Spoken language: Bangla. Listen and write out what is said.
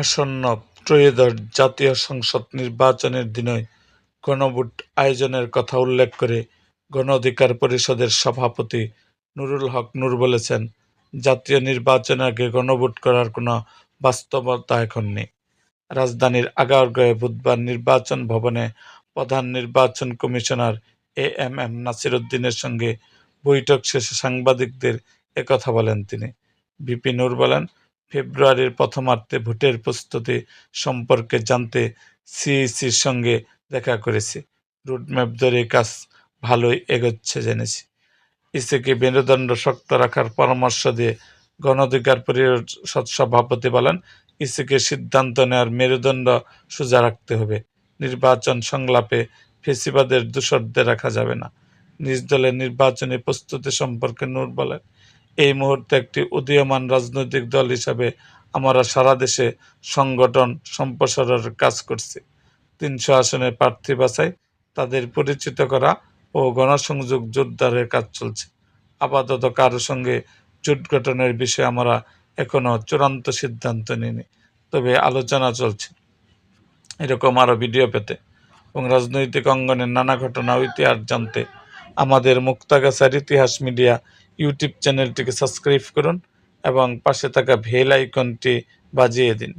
আসন্ন ত্রয়োদশ জাতীয় সংসদ নির্বাচনের দিনই গণভোট আয়োজনের কথা উল্লেখ করে গণ অধিকার পরিষদের সভাপতি নুরুল হক নূর বলেছেন, জাতীয় নির্বাচনের আগে গণভোট করার কোনো বাস্তবতা এখন নেই। রাজধানীর আগারগাঁওয়ে বুধবার নির্বাচন ভবনে প্রধান নির্বাচন commissioner A M M Nasir উদ্দিনের সঙ্গে বৈঠক শেষে সাংবাদিকদের একথা বলেন তিনি। বিপি নূর বলেন, ফেব্রুয়ারির প্রথমার্ধে ভোটের প্রস্তুতি সম্পর্কে জানতে সিইসির সঙ্গে দেখা করেছি। রুটম্যাপ ধরে কাজ ভালোই এগোচ্ছে জেনেছি। ইসিকে মেরুদণ্ড শক্ত রাখার পরামর্শ দিয়ে গণ অধিকার পরিষদ সভাপতি বলেন, ইসিকে সিদ্ধান্ত নেওয়ার মেরুদণ্ড সোজা রাখতে হবে। নির্বাচন সংলাপে ফেসিবাদের দূষরদের রাখা যাবে না। নিজ দলের নির্বাচনী প্রস্তুতি সম্পর্কে নূর বলেন, এই মুহূর্তে একটি উদীয়মান রাজনৈতিক দল হিসাবে আমরা সারা দেশে সংগঠন সম্প্রসারণের কাজ করছি। তিনশো আসনের প্রার্থী বাছাই, তাদের পরিচিত করা ও গণসংযোগ জোরদারের কাজ চলছে। আপাতত কারও সঙ্গে জোট গঠনের বিষয়ে আমরা এখনও চূড়ান্ত সিদ্ধান্ত নিইনি, তবে আলোচনা চলছে। এরকম আরও ভিডিও পেতে এবং রাজনৈতিক অঙ্গনের নানা ঘটনা ইতিহাস জানতে আমাদের মুক্তাগাছার ইতিহাস মিডিয়া ইউটিউব চ্যানেলটিকে সাবস্ক্রাইব করুন এবং পাশে থাকা ভেল আইকনটি বাজিয়ে দিন।